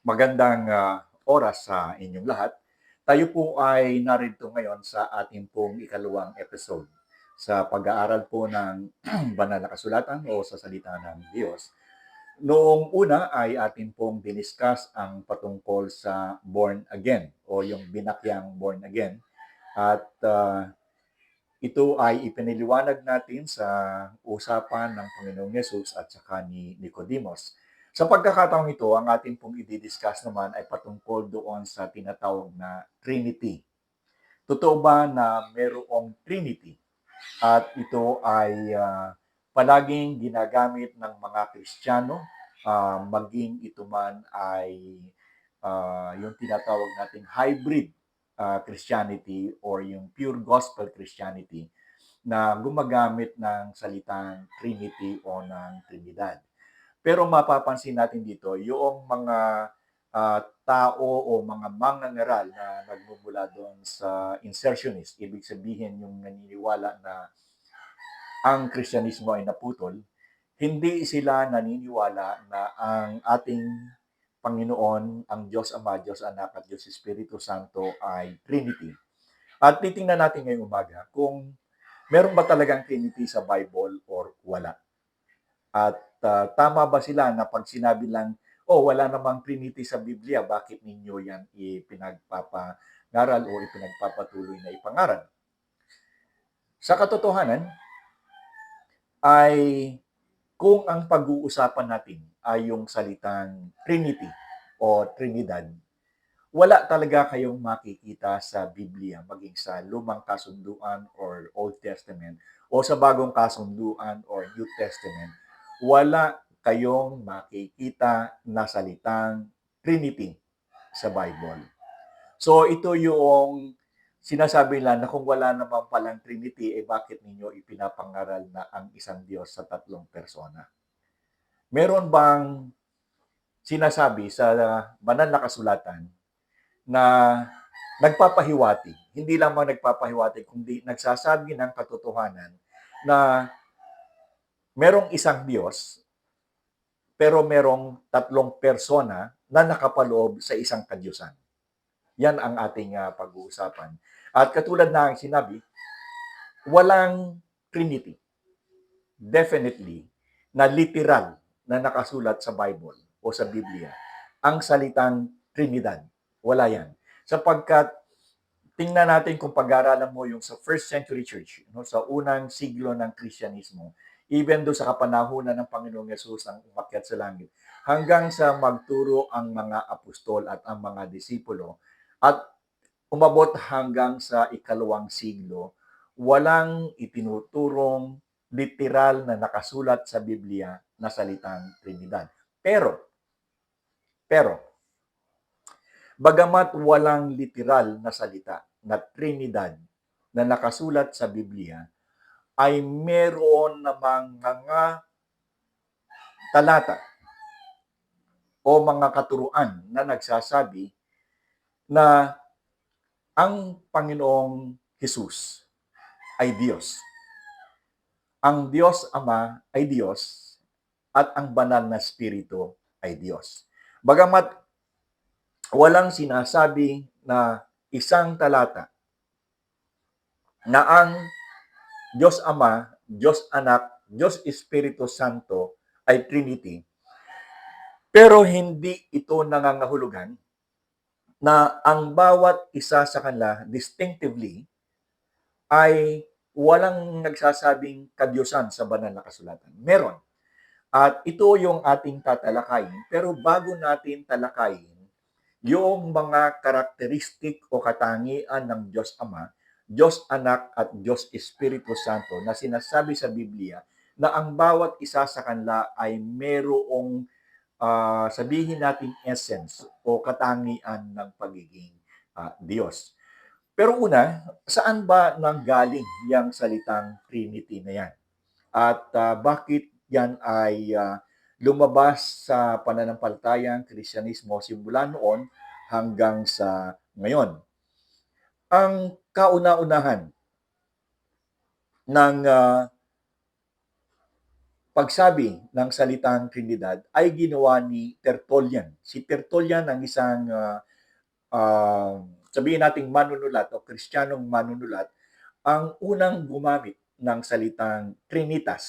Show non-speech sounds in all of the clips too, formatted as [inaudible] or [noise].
Magandang ah, oras sa inyong lahat. Tayo po ay narito ngayon sa ating pong ikalawang episode sa pag-aaral po ng [clears throat] banal na kasulatan o sa salita ng Diyos. Noong una ay atin pong diniscuss ang patungkol sa born again o yung binakyang born again. At ah, ito ay ipiniliwanag natin sa usapan ng Panginoong Yesus at saka ni Nicodemus. Sa pagkakataong ito, ang ating pong i-discuss naman ay patungkol doon sa tinatawag na Trinity. Totoo ba na mayroong Trinity? At ito ay ah, palaging ginagamit ng mga Kristiyano, ah, maging ito man ay ah, yung tinatawag nating hybrid ah, Christianity or yung pure gospel Christianity na gumagamit ng salitang Trinity o ng Trinidad. Pero mapapansin natin dito, yung mga ah, tao o mga mangangaral na nagmumula doon sa insertionist, ibig sabihin yung naniniwala na ang Kristyanismo ay naputol, hindi sila naniniwala na ang ating Panginoon, ang Diyos Ama, Diyos Anak at Diyos Espiritu Santo ay Trinity. At titingnan natin ngayong umaga kung meron ba talagang Trinity sa Bible or wala. At ah, tama ba sila na pag sinabi lang, oh, wala namang Trinity sa Biblia, bakit ninyo yan ipinagpapangaral o ipinagpapatuloy na ipangaral? Sa katotohanan, ay kung ang pag-uusapan natin ay yung salitang Trinity o Trinidad, wala talaga kayong makikita sa Biblia, maging sa Lumang Kasunduan or Old Testament o sa Bagong Kasunduan or New Testament, wala kayong makikita na salitang Trinity sa Bible. So ito yung sinasabi nila na kung wala naman palang Trinity, eh bakit ninyo ipinapangaral na ang isang Diyos sa tatlong persona? Meron bang sinasabi sa banal na kasulatan na nagpapahiwatig, hindi lamang nagpapahiwatig, kundi nagsasabi ng katotohanan na merong isang Diyos, pero merong tatlong persona na nakapaloob sa isang kadyusan. Yan ang ating ah, pag-uusapan. At katulad na ang sinabi, walang Trinity. Definitely, na literal na nakasulat sa Bible o sa Biblia. Ang salitang Trinidad. Wala yan. Sapagkat tingnan natin kung pag-aaralan mo yung sa first century church, no, sa unang siglo ng Kristyanismo, even do sa kapanahunan ng Panginoong Yesus ang umakyat sa langit, hanggang sa magturo ang mga apostol at ang mga disipulo, at umabot hanggang sa ikalawang siglo, walang itinuturong literal na nakasulat sa Biblia na salitang Trinidad. Pero, pero, bagamat walang literal na salita na Trinidad na nakasulat sa Biblia, ay meron namang mga talata o mga katuruan na nagsasabi na ang Panginoong Jesus ay Diyos. Ang Diyos Ama ay Diyos at ang banal na Espiritu ay Diyos. Bagamat walang sinasabi na isang talata na ang Diyos Ama, Diyos Anak, Diyos Espiritu Santo ay Trinity, pero hindi ito nangangahulugan na ang bawat isa sa kanila distinctively ay walang nagsasabing kadyosan sa banal na kasulatan. Meron. At ito yung ating tatalakayin. Pero bago natin talakayin yung mga karakteristik o katangian ng Diyos Ama, Diyos Anak at Diyos Espiritu Santo na sinasabi sa Biblia na ang bawat isa sa kanila ay merong ah, sabihin natin essence o katangian ng pagiging ah, Diyos. Pero una, saan ba nanggaling yung salitang Trinity na yan? At ah, bakit yan ay ah, lumabas sa pananampalatayang Kristyanismo simula noon hanggang sa ngayon? Ang kauna-unahan ng ah, pagsabi ng salitang Trinidad ay ginawa ni Tertullian. Si Tertullian ang isang uh, uh, sabihin nating manunulat o kristyanong manunulat ang unang gumamit ng salitang Trinitas.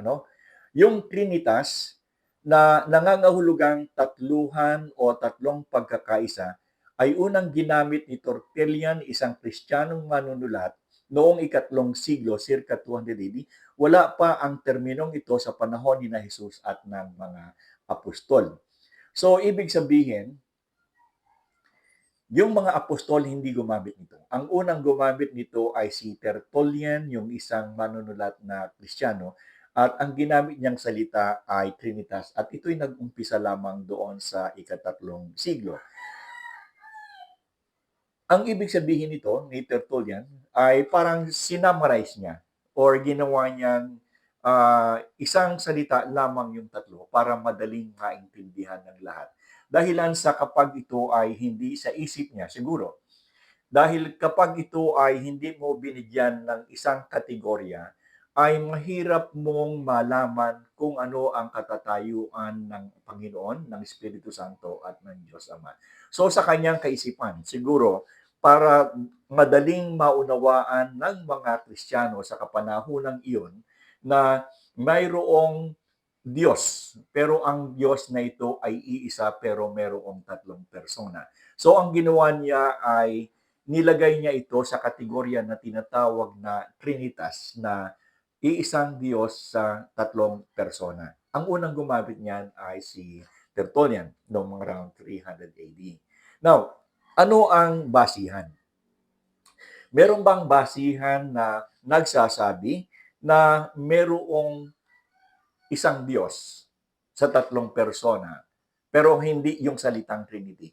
Ano? Yung Trinitas na nangangahulugang tatluhan o tatlong pagkakaisa ay unang ginamit ni Tertullian, isang kristyanong manunulat, noong ikatlong siglo, circa 200 AD, wala pa ang terminong ito sa panahon ni na Jesus at ng mga apostol. So, ibig sabihin, yung mga apostol hindi gumamit nito. Ang unang gumamit nito ay si Tertullian, yung isang manunulat na Kristiyano, at ang ginamit niyang salita ay Trinitas. At ito'y nag-umpisa lamang doon sa ikatatlong siglo. Ang ibig sabihin nito ni Tertullian ay parang sinamarize niya or ginawa niyang uh, isang salita lamang yung tatlo para madaling maintindihan ng lahat. Dahilan sa kapag ito ay hindi sa isip niya, siguro. Dahil kapag ito ay hindi mo binigyan ng isang kategorya, ay mahirap mong malaman kung ano ang katatayuan ng Panginoon, ng Espiritu Santo at ng Diyos Ama. So sa kanyang kaisipan, siguro para madaling maunawaan ng mga Kristiyano sa kapanahonang iyon na mayroong Diyos, pero ang Diyos na ito ay iisa pero mayroong tatlong persona. So ang ginawa niya ay nilagay niya ito sa kategorya na tinatawag na Trinitas na iisang Diyos sa tatlong persona. Ang unang gumamit niyan ay si Tertullian noong around 300 AD. Now, ano ang basihan? Meron bang basihan na nagsasabi na merong isang Diyos sa tatlong persona, pero hindi yung salitang Trinity?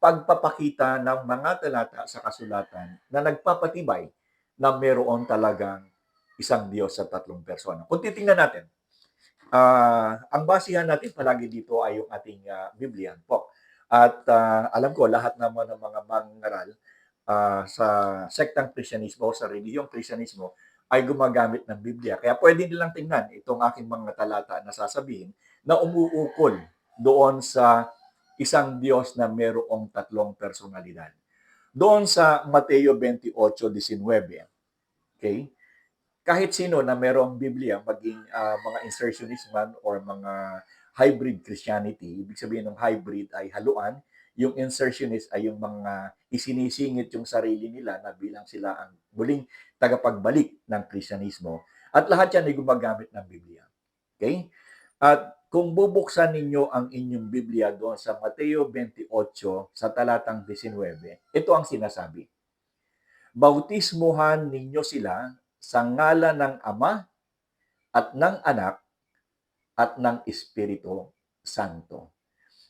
Pagpapakita ng mga talata sa kasulatan na nagpapatibay na meron talagang isang Diyos sa tatlong persona. Kung titingnan natin, uh, ang basihan natin palagi dito ay yung ating uh, Biblia po. At uh, alam ko, lahat naman ng mga mangaral uh, sa sektang Kristyanismo o sa reliyong Kristyanismo ay gumagamit ng Biblia. Kaya pwede nilang tingnan itong aking mga talata na sasabihin na umuukol doon sa isang Diyos na mayroong tatlong personalidad. Doon sa Mateo 28:19, okay? Kahit sino na mayroong Biblia, maging uh, mga insertionist man or mga hybrid Christianity. Ibig sabihin ng hybrid ay haluan. Yung insertionist ay yung mga isinisingit yung sarili nila na bilang sila ang muling tagapagbalik ng Kristyanismo. At lahat yan ay gumagamit ng Biblia. Okay? At kung bubuksan ninyo ang inyong Biblia doon sa Mateo 28 sa talatang 19, ito ang sinasabi. Bautismuhan ninyo sila sa ngalan ng Ama at ng Anak at ng Espiritu Santo.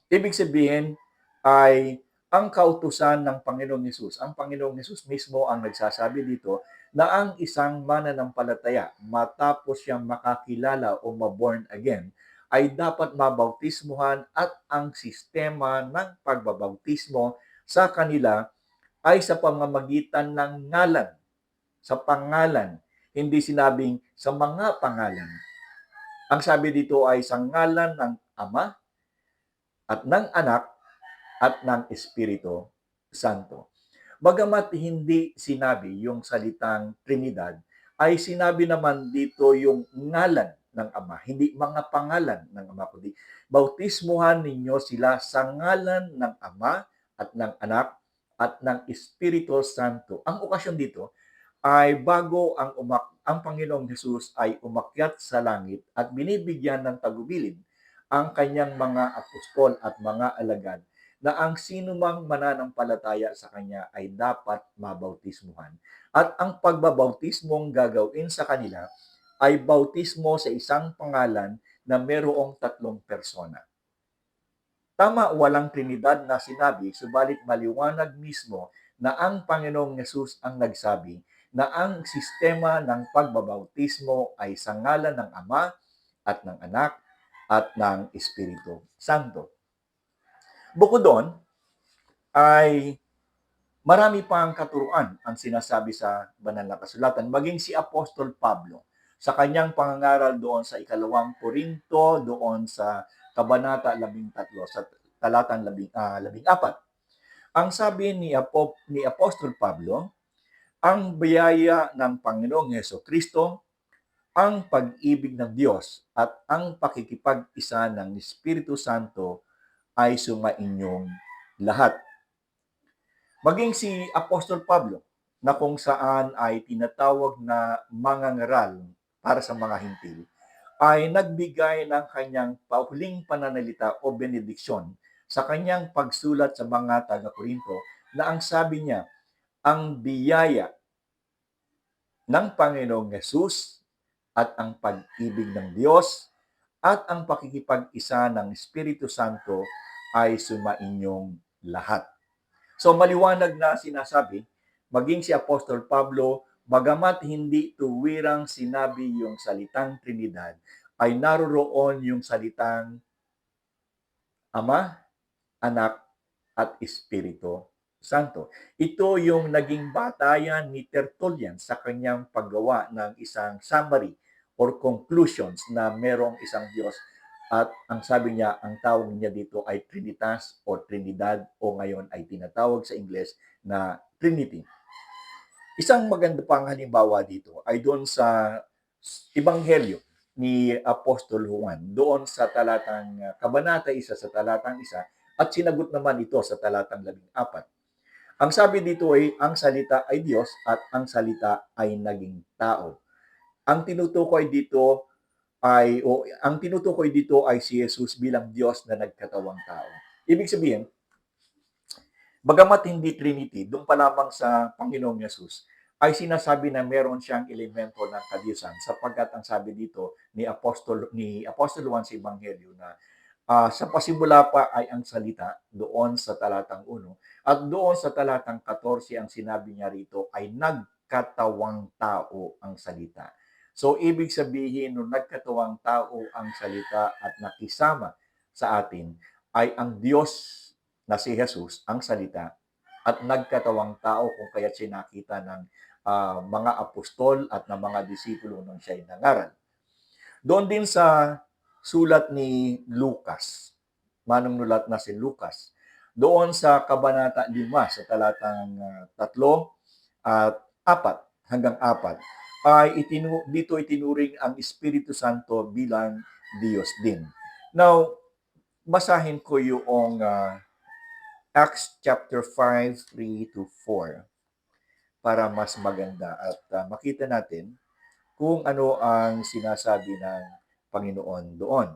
Ibig sabihin ay ang kautusan ng Panginoong Yesus. Ang Panginoong Yesus mismo ang nagsasabi dito na ang isang mananampalataya matapos siyang makakilala o maborn again ay dapat mabautismuhan at ang sistema ng pagbabautismo sa kanila ay sa pamamagitan ng ngalan, sa pangalan, hindi sinabing sa mga pangalan ang sabi dito ay sa ngalan ng Ama at ng Anak at ng Espiritu Santo. Bagamat hindi sinabi yung salitang Trinidad, ay sinabi naman dito yung ngalan ng Ama, hindi mga pangalan ng Ama, kundi bautismuhan ninyo sila sa ngalan ng Ama at ng Anak at ng Espiritu Santo. Ang okasyon dito ay bago ang umak ang Panginoong Hesus ay umakyat sa langit at binibigyan ng tagubilin ang kanyang mga apostol at mga alagad na ang sinumang mananampalataya sa kanya ay dapat mabautismuhan. At ang pagbabautismong gagawin sa kanila ay bautismo sa isang pangalan na merong tatlong persona. Tama walang Trinidad na sinabi, subalit maliwanag mismo na ang Panginoong Yesus ang nagsabi na ang sistema ng pagbabautismo ay sa ngalan ng Ama at ng Anak at ng Espiritu Santo. Bukod doon, ay marami pang katuruan ang sinasabi sa banal na kasulatan. Maging si Apostol Pablo, sa kanyang pangangaral doon sa ikalawang Korinto, doon sa Kabanata 13, sa talatang 14. Ang sabi ni, Apo, ni Apostol Pablo, ang biyaya ng Panginoong Heso Kristo, ang pag-ibig ng Diyos at ang pakikipag-isa ng Espiritu Santo ay sumainyong lahat. Maging si Apostol Pablo, na kung saan ay tinatawag na mangangaral para sa mga hintil, ay nagbigay ng kanyang pauling pananalita o benediksyon sa kanyang pagsulat sa mga taga-Korinto na ang sabi niya, ang biyaya ng Panginoong Yesus at ang pag-ibig ng Diyos at ang pakikipag-isa ng Espiritu Santo ay sumainyong lahat. So maliwanag na sinasabi, maging si Apostol Pablo, bagamat hindi tuwirang sinabi yung salitang Trinidad, ay naroroon yung salitang Ama, Anak, at Espiritu Santo. Ito yung naging batayan ni Tertullian sa kanyang paggawa ng isang summary or conclusions na merong isang Diyos at ang sabi niya, ang tawag niya dito ay Trinitas o Trinidad o ngayon ay tinatawag sa Ingles na Trinity. Isang maganda pang halimbawa dito ay doon sa Ebanghelyo ni Apostol Juan, doon sa talatang Kabanata 1 sa talatang 1 at sinagot naman ito sa talatang 14. Ang sabi dito ay ang salita ay Diyos at ang salita ay naging tao. Ang tinutukoy dito ay o ang tinutukoy dito ay si Jesus bilang Diyos na nagkatawang tao. Ibig sabihin, bagamat hindi Trinity, doon pa lamang sa Panginoong Jesus, ay sinasabi na meron siyang elemento ng kadiyusan sapagkat ang sabi dito ni Apostol ni Apostol Juan sa Ebanghelyo na uh, sa pasimula pa ay ang salita doon sa talatang 1 at doon sa talatang 14 ang sinabi niya rito ay nagkatawang tao ang salita. So, ibig sabihin, nung nagkatuwang tao ang salita at nakisama sa atin, ay ang Diyos na si Jesus, ang salita, at nagkatawang tao kung kaya siya nakita ng uh, mga apostol at ng mga disipulo nung siya'y nangaral. Doon din sa sulat ni Lucas, manong nulat na si Lucas, doon sa Kabanata 5 sa talatang uh, 3 at 4 hanggang 4, ay itinu dito itinuring ang Espiritu Santo bilang Diyos din. Now, basahin ko yung uh, Acts chapter 5, 3 to 4 para mas maganda at uh, makita natin kung ano ang sinasabi ng Panginoon doon.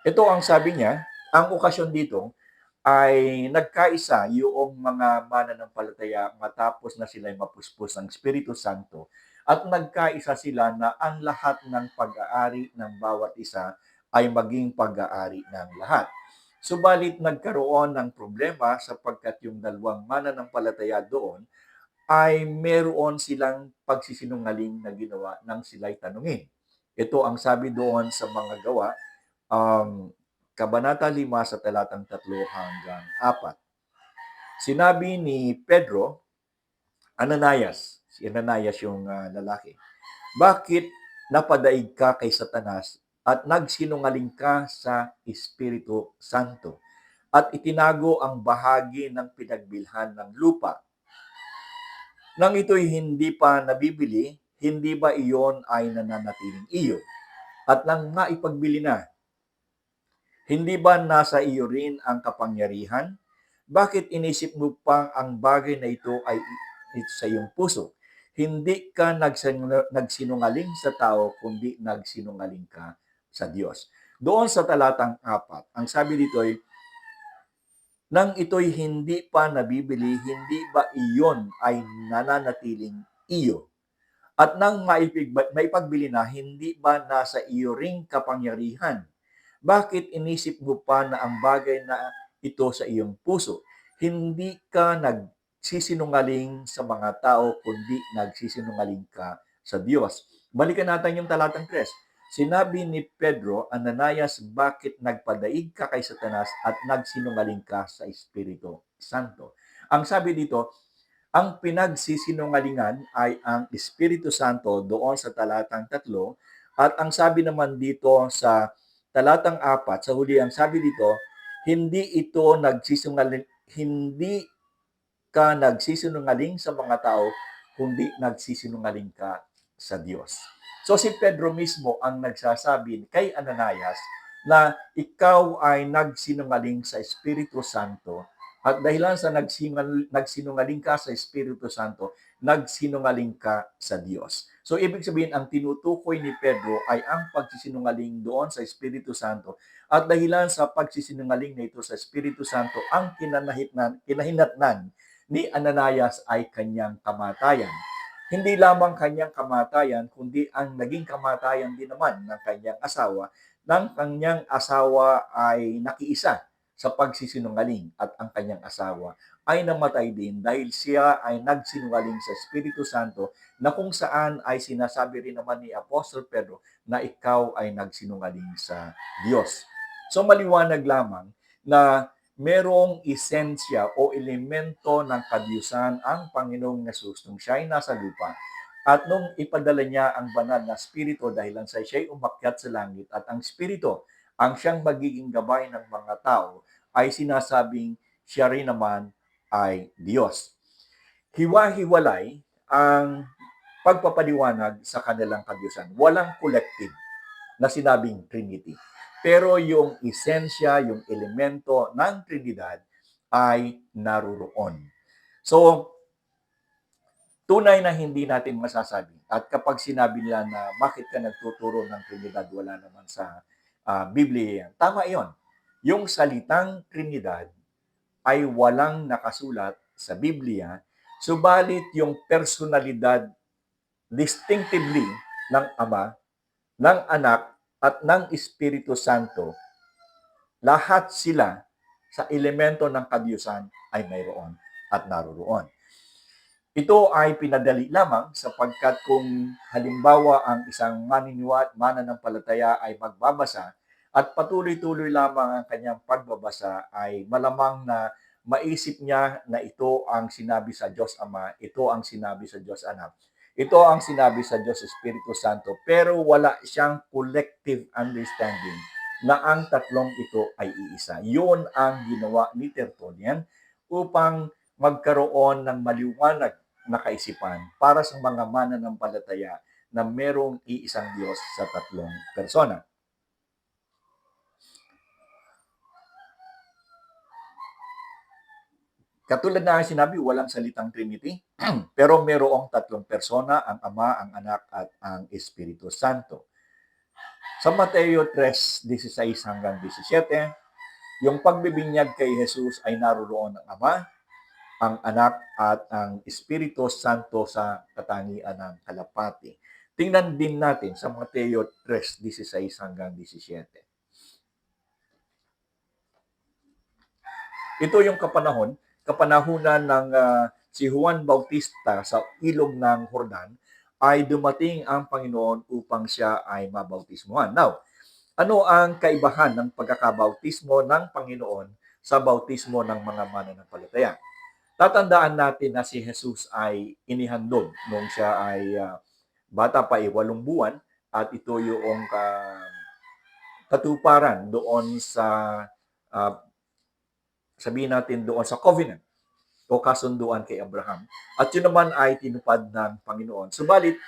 Ito ang sabi niya, ang okasyon dito ay nagkaisa yung mga mananampalataya matapos na sila mapuspos ng Espiritu Santo at nagkaisa sila na ang lahat ng pag-aari ng bawat isa ay maging pag-aari ng lahat. Subalit nagkaroon ng problema sapagkat yung dalawang mananampalataya doon ay meron silang pagsisinungaling na ginawa nang sila'y tanungin. Ito ang sabi doon sa mga gawa, um, Kabanata 5 sa talatang 3 hanggang 4. Sinabi ni Pedro, Ananias, si Ananias yung uh, lalaki. Bakit napadaig ka kay Satanas at nagsinungaling ka sa Espiritu Santo at itinago ang bahagi ng pinagbilhan ng lupa. Nang ito'y hindi pa nabibili, hindi ba iyon ay nananatiling iyo? At nang maipagbili na, hindi ba nasa iyo rin ang kapangyarihan? Bakit inisip mo pa ang bagay na ito ay sa iyong puso? Hindi ka nagsinungaling sa tao, kundi nagsinungaling ka sa Diyos. Doon sa talatang apat, ang sabi dito ay, nang ito'y hindi pa nabibili, hindi ba iyon ay nananatiling iyo? At nang maipagbili na, hindi ba nasa iyo ring kapangyarihan? Bakit inisip mo pa na ang bagay na ito sa iyong puso? Hindi ka nag sisinungaling sa mga tao, kundi nagsisinungaling ka sa Diyos. Balikan natin yung talatang 3. Sinabi ni Pedro, Ananias, bakit nagpadaig ka kay Satanas at nagsinungaling ka sa Espiritu Santo? Ang sabi dito, Ang pinagsisinungalingan ay ang Espiritu Santo doon sa talatang tatlo at ang sabi naman dito sa talatang apat, sa huli ang sabi dito, hindi ito nagsisinungaling, hindi ka nagsisinungaling sa mga tao, kundi nagsisinungaling ka sa Diyos. So si Pedro mismo ang nagsasabi kay Ananias na ikaw ay nagsinungaling sa Espiritu Santo at dahilan sa nagsingal, nagsinungaling ka sa Espiritu Santo, nagsinungaling ka sa Diyos. So ibig sabihin, ang tinutukoy ni Pedro ay ang pagsisinungaling doon sa Espiritu Santo. At dahilan sa pagsisinungaling na ito sa Espiritu Santo, ang kinanahitnan, kinahinatnan ni Ananias ay kanyang kamatayan. Hindi lamang kanyang kamatayan, kundi ang naging kamatayan din naman ng kanyang asawa, ng kanyang asawa ay nakiisa sa pagsisinungaling at ang kanyang asawa ay namatay din dahil siya ay nagsinungaling sa Espiritu Santo na kung saan ay sinasabi rin naman ni Apostol Pedro na ikaw ay nagsinungaling sa Diyos. So maliwanag lamang na merong esensya o elemento ng kadyusan ang Panginoong Yesus nung siya ay nasa lupa at nung ipadala niya ang banal na spirito dahil lang sa siya ay umakyat sa langit at ang spirito ang siyang magiging gabay ng mga tao ay sinasabing siya rin naman ay Diyos. Hiwa-hiwalay ang pagpapaliwanag sa kanilang kadyusan. Walang collective na sinabing Trinity. Pero yung esensya, yung elemento ng Trinidad ay naruroon. So, tunay na hindi natin masasabi. At kapag sinabi nila na bakit ka nagtuturo ng Trinidad, wala naman sa uh, Biblia yan. Tama yon. Yung salitang Trinidad ay walang nakasulat sa Biblia, subalit yung personalidad distinctively ng Ama, ng Anak, at ng Espiritu Santo, lahat sila sa elemento ng kadyusan ay mayroon at naroon. Ito ay pinadali lamang sapagkat kung halimbawa ang isang maniniwat, mananampalataya ay magbabasa at patuloy-tuloy lamang ang kanyang pagbabasa ay malamang na maisip niya na ito ang sinabi sa Diyos Ama, ito ang sinabi sa Diyos Anak ito ang sinabi sa Diyos Espiritu Santo, pero wala siyang collective understanding na ang tatlong ito ay iisa. Yun ang ginawa ni Tertullian upang magkaroon ng maliwanag na kaisipan para sa mga mananampalataya na merong iisang Diyos sa tatlong persona. Katulad na sinabi, walang salitang Trinity, [clears throat] pero merong tatlong persona, ang Ama, ang Anak, at ang Espiritu Santo. Sa Mateo 3, 16 hanggang 17, yung pagbibinyag kay Jesus ay naroon ang Ama, ang Anak, at ang Espiritu Santo sa katangian ng kalapati. Tingnan din natin sa Mateo 3, 16 hanggang 17. Ito yung kapanahon kapanahunan ng uh, si Juan Bautista sa ilog ng Jordan, ay dumating ang Panginoon upang siya ay mabautismuhan. Now, ano ang kaibahan ng pagkakabautismo ng Panginoon sa bautismo ng mga mananampalataya? Tatandaan natin na si Jesus ay inihandog nung siya ay uh, bata pa, walong buwan, at ito yung uh, katuparan doon sa uh, sabihin natin doon sa covenant o kasunduan kay Abraham. At yun naman ay tinupad ng Panginoon. Subalit,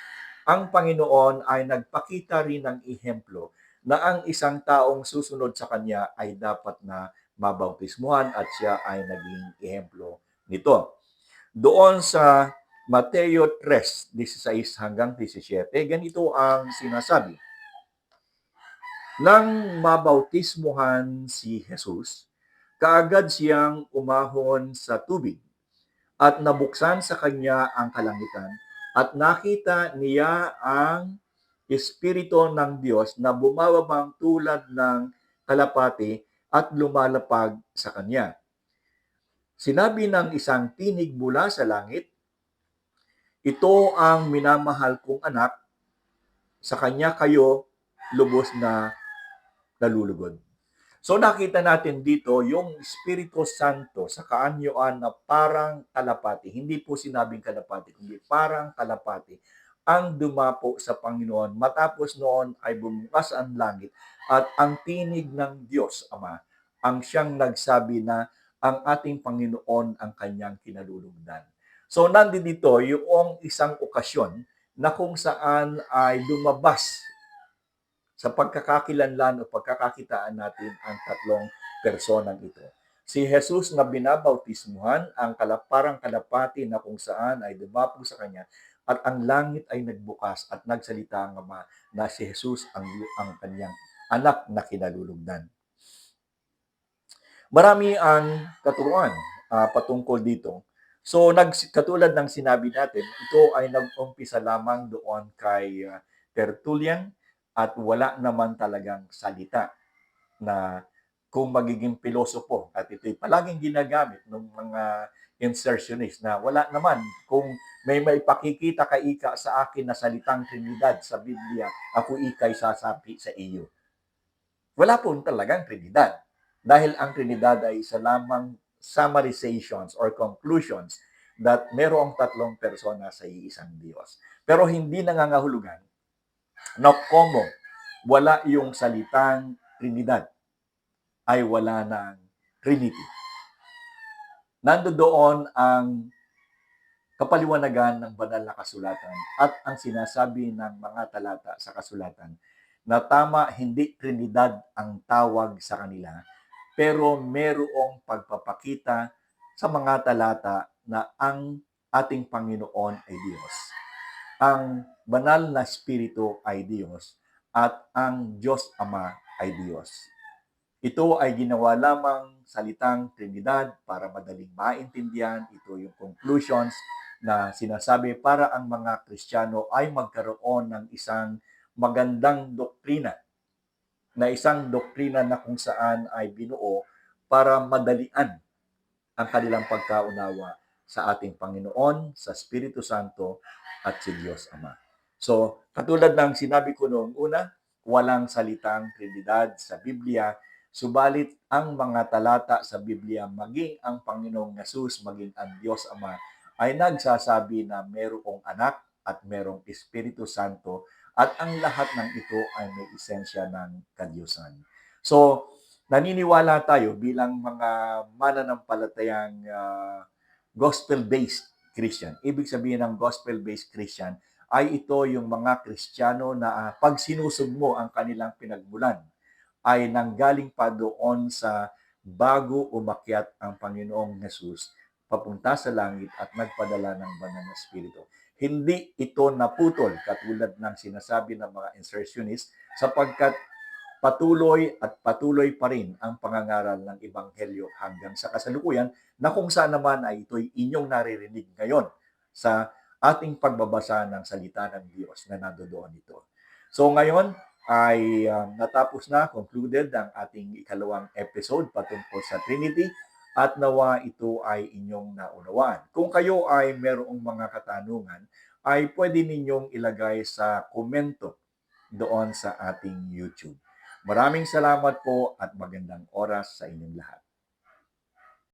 ang Panginoon ay nagpakita rin ng ihemplo na ang isang taong susunod sa kanya ay dapat na mabautismuhan at siya ay naging ihemplo nito. Doon sa Mateo 3, 16 hanggang 17, ganito ang sinasabi. Nang mabautismuhan si Jesus, kaagad siyang umahon sa tubig at nabuksan sa kanya ang kalangitan at nakita niya ang Espiritu ng Diyos na bumababang tulad ng kalapati at lumalapag sa kanya. Sinabi ng isang tinig mula sa langit, Ito ang minamahal kong anak, sa kanya kayo lubos na nalulugod. So nakita natin dito yung Espiritu Santo sa kaanyuan na parang kalapati. Hindi po sinabing kalapati, kundi parang kalapati ang dumapo sa Panginoon. Matapos noon ay bumukas ang langit at ang tinig ng Diyos Ama ang siyang nagsabi na ang ating Panginoon ang kanyang kinalulugdan. So nandito yung isang okasyon na kung saan ay lumabas sa pagkakakilanlan o pagkakakitaan natin ang tatlong personang ito. Si Jesus na binabautismuhan, ang kalaparang kalapati na kung saan ay dumapo sa kanya at ang langit ay nagbukas at nagsalita ang Ama na si Jesus ang, ang kanyang anak na kinalulugdan. Marami ang katuruan uh, patungkol dito. So, nag, katulad ng sinabi natin, ito ay nag-umpisa lamang doon kay uh, Tertullian at wala naman talagang salita na kung magiging pilosopo at ito'y palaging ginagamit ng mga insertionist na wala naman kung may may pakikita ka ika sa akin na salitang Trinidad sa Biblia, ako ikay sasabi sa iyo. Wala po talagang Trinidad. Dahil ang Trinidad ay isa lamang summarizations or conclusions that merong tatlong persona sa iisang Diyos. Pero hindi nangangahulugan na como wala yung salitang Trinidad ay wala ng Trinity. Nando doon ang kapaliwanagan ng banal na kasulatan at ang sinasabi ng mga talata sa kasulatan na tama hindi Trinidad ang tawag sa kanila, pero merong pagpapakita sa mga talata na ang ating Panginoon ay Diyos. Ang banal na Espiritu ay Diyos at ang Diyos Ama ay Diyos. Ito ay ginawa lamang salitang Trinidad para madaling maintindihan. Ito yung conclusions na sinasabi para ang mga Kristiyano ay magkaroon ng isang magandang doktrina na isang doktrina na kung saan ay binuo para madalian ang kanilang pagkaunawa sa ating Panginoon, sa Espiritu Santo at si Diyos Ama. So, katulad ng sinabi ko noong una, walang salitang Trinidad sa Biblia, Subalit ang mga talata sa Biblia, maging ang Panginoong Yesus, maging ang Diyos Ama, ay nagsasabi na merong anak at merong Espiritu Santo at ang lahat ng ito ay may esensya ng kadyusan. So, naniniwala tayo bilang mga mananampalatayang uh, gospel-based Christian. Ibig sabihin ng gospel-based Christian ay ito yung mga Kristiyano na uh, pag sinusog mo ang kanilang pinagmulan, ay nanggaling pa doon sa bago umakyat ang Panginoong Jesus papunta sa langit at nagpadala ng banal na Espiritu. Hindi ito naputol katulad ng sinasabi ng mga insertionists sapagkat patuloy at patuloy pa rin ang pangangaral ng Ebanghelyo hanggang sa kasalukuyan na kung saan naman ay ito'y inyong naririnig ngayon sa ating pagbabasa ng salita ng Diyos na nandoon ito. So ngayon, ay um, natapos na, concluded ang ating ikalawang episode patungkol sa Trinity at nawa ito ay inyong naunawaan. Kung kayo ay merong mga katanungan, ay pwede ninyong ilagay sa komento doon sa ating YouTube. Maraming salamat po at magandang oras sa inyong lahat.